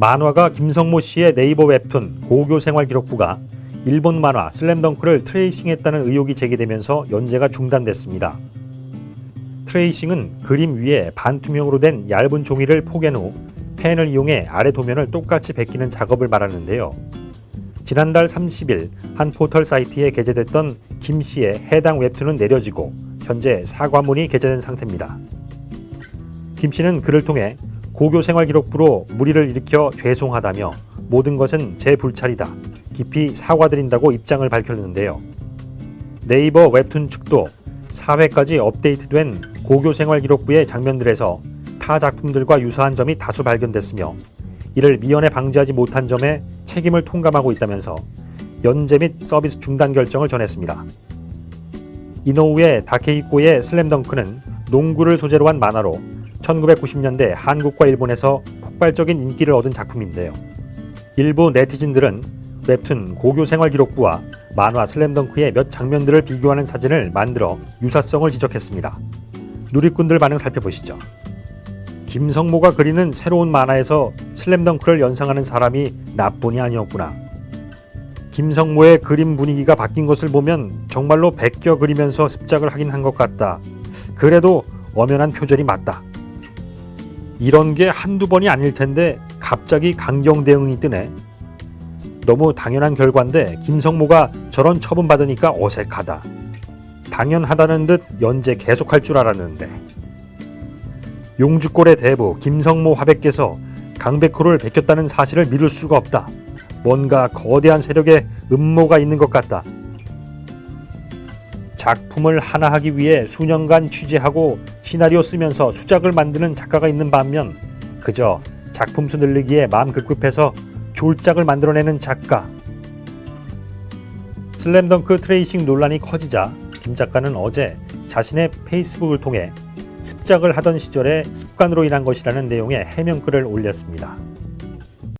만화가 김성모 씨의 네이버 웹툰 고교 생활 기록부가 일본 만화 슬램덩크를 트레이싱했다는 의혹이 제기되면서 연재가 중단됐습니다. 트레이싱은 그림 위에 반투명으로 된 얇은 종이를 포갠 후 펜을 이용해 아래 도면을 똑같이 베끼는 작업을 말하는데요. 지난달 30일 한 포털 사이트에 게재됐던 김 씨의 해당 웹툰은 내려지고 현재 사과문이 게재된 상태입니다. 김 씨는 그를 통해 고교 생활 기록부로 무리를 일으켜 죄송하다며 모든 것은 제 불찰이다. 깊이 사과드린다고 입장을 밝혔는데요. 네이버 웹툰 측도 4회까지 업데이트된 고교 생활 기록부의 장면들에서 타 작품들과 유사한 점이 다수 발견됐으며 이를 미연에 방지하지 못한 점에 책임을 통감하고 있다면서 연재 및 서비스 중단 결정을 전했습니다. 이노우의 다케이코의 슬램덩크는 농구를 소재로 한 만화로 1990년대 한국과 일본에서 폭발적인 인기를 얻은 작품인데요. 일부 네티즌들은 웹툰 고교 생활 기록부와 만화 슬램덩크의 몇 장면들을 비교하는 사진을 만들어 유사성을 지적했습니다. 누리꾼들 반응 살펴보시죠. 김성모가 그리는 새로운 만화에서 슬램덩크를 연상하는 사람이 나뿐이 아니었구나. 김성모의 그림 분위기가 바뀐 것을 보면 정말로 베껴 그리면서 습작을 하긴 한 것 같다. 그래도 엄연한 표절이 맞다. 이런 게 한두 번이 아닐 텐데 갑자기 강경 대응이 뜨네. 너무 당연한 결과인데 김성모가 저런 처분 받으니까 어색하다. 당연하다는 듯 연재 계속할 줄 알았는데. 용주골의 대부 김성모 화백께서 강백호를 베꼈다는 사실을 믿을 수가 없다. 뭔가 거대한 세력의 음모가 있는 것 같다. 작품을 하나 하기 위해 수년간 취재하고 시나리오 쓰면서 수작을 만드는 작가가 있는 반면 그저 작품 수 늘리기에 마음 급급해서 졸작을 만들어내는 작가. 슬램덩크 트레이싱 논란이 커지자 김 작가는 어제 자신의 페이스북을 통해 습작을 하던 시절에 습관으로 인한 것이라는 내용의 해명글을 올렸습니다.